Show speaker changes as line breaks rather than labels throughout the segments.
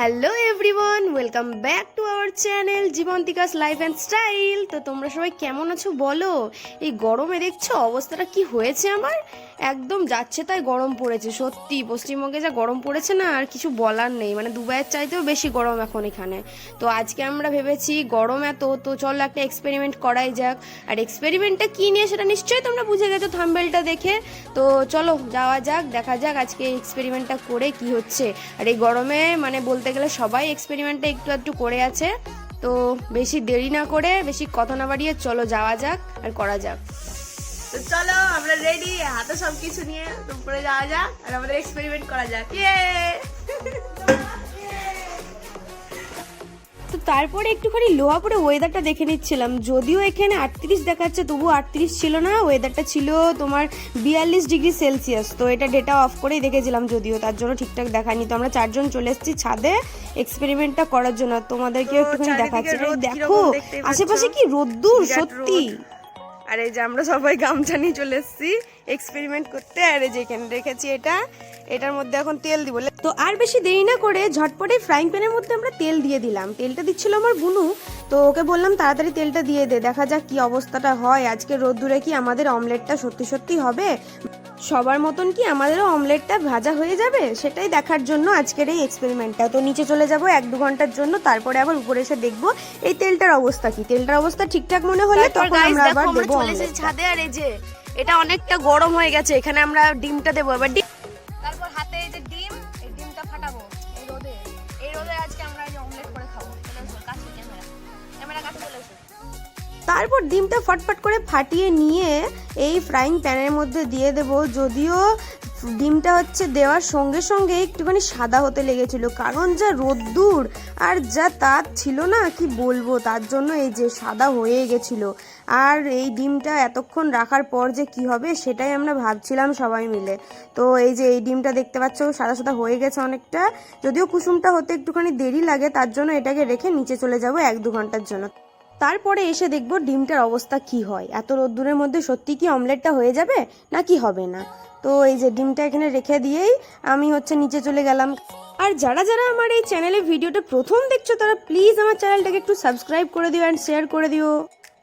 Hello everyone, welcome back to our channel Jibantika's life and style. তো তোমরা সবাই কেমন আছো বলো? এই গরমে দেখছ অবস্থাটা কি হয়েছে আমার? একদম যাচ্ছে তাই গরম পড়েছে, সত্যি। পশ্চিমবঙ্গে যা গরম পড়েছে না, আর কিছু বলার নেই। মানে দুবাইয়ের চাইতেও বেশি গরম এখন এখানে। তো আজকে আমরা ভেবেছি গরম এত, তো চলো একটা এক্সপেরিমেন্ট করাই যাক। আর এক্সপেরিমেন্টটা কী নিয়ে সেটা নিশ্চয়ই তোমরা বুঝে গেছো থাম্বেলটা দেখে। তো চলো যাওয়া যাক, দেখা যাক আজকে এক্সপেরিমেন্টটা করে কি হচ্ছে। আর এই গরমে মানে বলতে গেলে সবাই এক্সপেরিমেন্টটা একটু একটু করে আছে। তো বেশি দেরি না করে বেশি কথা না বাড়িয়ে চলো যাওয়া যাক আর করা যাক। তো চলো, আমরা রেডি হাতে সব কিছু নিয়ে উপরে যাওয়া যাক আর আমাদের এক্সপেরিমেন্ট করা যাক। ইয়ে তারপরে একটুখানি লোহাপুরে ওয়েদারটা দেখে নিচ্ছিলাম। যদিও এখানে আটত্রিশ দেখাচ্ছে তবু আটত্রিশ ছিল না ওয়েদারটা ছিল তোমার বিয়াল্লিশ ডিগ্রি সেলসিয়াস। তো এটা ডেটা অফ করেই দেখেছিলাম যদিও তার জন্য ঠিকঠাক দেখায়নি। তো আমরা চারজন চলে এসেছি ছাদে এক্সপেরিমেন্টটা করার জন্য। তোমাদেরকে একটুখানি দেখাচ্ছি। দেখো আশেপাশে কি রোদ্দুর সত্যি। আর এই যে আমরা সবাই গামছা নিয়ে চলে এসেছি। এক্সপেরিমেন্ট করতে আর এই যে এখানে রেখেছি এটা এটার মধ্যে এখন তেল দিব। তো আর বেশি দেরি না করে ঝটপটে ফ্রাইং প্যানের মধ্যে আমরা তেল দিয়ে দিলাম। তেলটা দিচ্ছিল আমার বুনু তো ওকে বললাম তাড়াতাড়ি তেলটা দিয়ে দে দেখা যাক কি অবস্থাটা হয়। আজকে রোদ্দুরে কি আমাদের অমলেটটা সত্যি সত্যি হবে? সবার মতন কি আমাদেরও অমলেটটা ভাজা হয়ে যাবে? সেটাই দেখার জন্য আজকের এই এক্সপেরিমেন্টটা তো নিচে চলে যাব এক দু ঘণ্টার জন্য তারপরে আবার উপরে এসে দেখব এই তেলটার অবস্থা কি। তেলটার অবস্থা ঠিকঠাক মনে হলে তখন আমরা আবার দেবো
ছাদে আর এই যে এটা অনেকটা গরম হয়ে গেছে, এখানে আমরা ডিমটা দেবো। এবার ডিম তারপর হাতে এই যে ডিম, এই ডিমটা ফাটাবো এই রোদে। এই রোদে আজকে আমরা অমলেট করে খাব। কাছে ক্যামেরা। ক্যামেরা কাছে চলে এসো।
তারপর ডিমটা ফটফট করে ফাটিয়ে নিয়ে এই ফ্রাইং প্যানের মধ্যে দিয়ে দেব। যদিও ডিমটা হচ্ছে দেওয়ার সঙ্গে সঙ্গে একটুখানি সাদা হতে লেগেছিল। কারণ যা রোদ্দুর আর যা তাপ ছিল না, কি বলব? তার জন্য এই যে সাদা হয়ে গেছিল। আর এই ডিমটা এতক্ষণ রাখার পর যে কি হবে, সেটাই আমরা ভাবছিলাম সবাই মিলে। তো এই যে এই ডিমটা দেখতে পাচ্ছ, সাদা সাদা হয়ে গেছে অনেকটা। যদিও কুসুমটা হতে একটুখানি দেরি লাগে, তার জন্য এটাকে রেখে নিচে চলে যাব এক দু ঘণ্টার জন্য। তারপরে এসে দেখব ডিমটার অবস্থা কি হয়। এত রোদ্দুরের মধ্যে সত্যি কি অমলেটটা হয়ে যাবে, নাকি হবে না? তো এই যে ডিমটা এখানে রেখে দিয়েই আমি হচ্ছে নিচে চলে গেলাম। আর যারা যারা আমার এই চ্যানেলে ভিডিওটা প্রথম দেখছ, তারা প্লিজ আমার চ্যানেলটাকে একটু সাবস্ক্রাইব করে দিও অ্যান্ড শেয়ার করে দিও।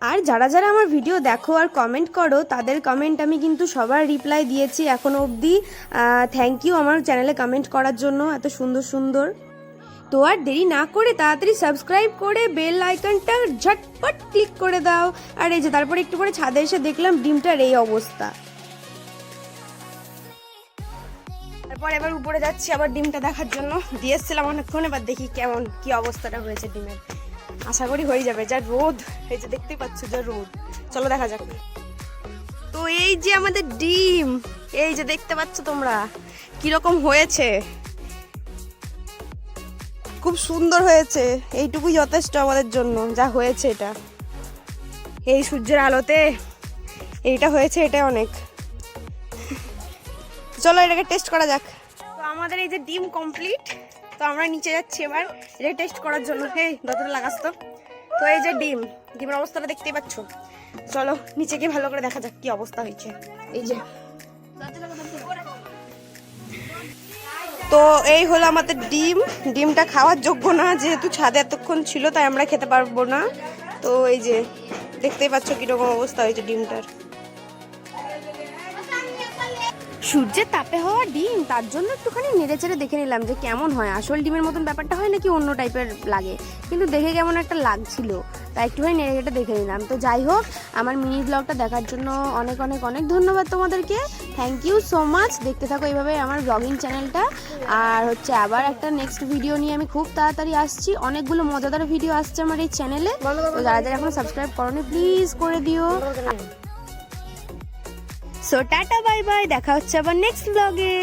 আর যারা যারা আমার ভিডিও দেখো আর কমেন্ট করো, তাদের কমেন্ট আমি কিন্তু সবার রিপ্লাই দিয়েছি এখনও অবধি। থ্যাংক ইউ আমার চ্যানেলে কমেন্ট করার জন্য, এত সুন্দর সুন্দর। তো আর দেরি না করে তাড়াতাড়ি সাবস্ক্রাইব করে বেল আইকনটা ঝটপট ক্লিক করে দাও। আর এই যে তারপরে একটু পরে ছাদে এসে দেখলাম ডিমটার এই অবস্থা। তারপর এবার উপরে যাচ্ছি আবার ডিমটা দেখার জন্য। দিয়ে এসছিলাম অনেকক্ষণ, এবার দেখি কেমন, কি অবস্থাটা হয়েছে ডিমের। আশা করি হয়ে যাবে, যা রোদ, এই যে দেখতেই পাচ্ছ যা রোদ। চলো দেখা যাক। তো এই যে আমাদের ডিম, এই যে দেখতে পাচ্ছ তোমরা, কীরকম হয়েছে? খুব সুন্দর হয়েছে। এইটুকুই যথেষ্ট আমাদের জন্য যা হয়েছে এটা। এই সূর্যের আলোতে এইটা হয়েছে এটা অনেক। চলো এটাকে টেস্ট করা যাক। তো আমাদের এই যে ডিম কমপ্লিট তো আমরা নিচে যাচ্ছি এবার। এটা টেস্ট করার জন্য এই যতটা লাগাস তো। তো এই যে ডিম ডিমের অবস্থাটা দেখতেই পাচ্ছ? চলো নিচে গিয়ে ভালো করে দেখা যাক কি অবস্থা হয়েছে। এই যে। তো এই হলো আমাদের ডিম। ডিমটা খাওয়ার যোগ্য না, যেহেতু ছাদে এতক্ষণ ছিল, তাই আমরা খেতে পারব না। তো এই যে, দেখতেই পাচ্ছ কীরকম অবস্থা হয়েছে ডিমটার। সূর্যের তাপে হওয়া ডিম, তার জন্য একটুখানি নেড়ে চেড়ে দেখে নিলাম যে কেমন হয়। আসল ডিমের মতন ব্যাপারটা হয় নাকি অন্য টাইপের লাগে? কিন্তু দেখে কেমন একটা লাগছিল। তাই একটুখানি নেড়ে চেড়ে দেখে নিলাম। তো যাই হোক আমার মিনি ব্লগটা দেখার জন্য অনেক অনেক অনেক ধন্যবাদ তোমাদেরকে। থ্যাংক ইউ সো মাচ দেখতে থাকো এইভাবে আমার ব্লগিং চ্যানেলটা আর হচ্ছে আবার একটা নেক্সট ভিডিও নিয়ে আমি খুব তাড়াতাড়ি আসছি। অনেকগুলো মজাদার ভিডিও আসছে আমার এই চ্যানেলে তো যারা যারা এখনও সাবস্ক্রাইব করনি প্লিজ করে দিও। সো টাটা বাই বাই দেখা হচ্ছে আবার নেক্সট ব্লগে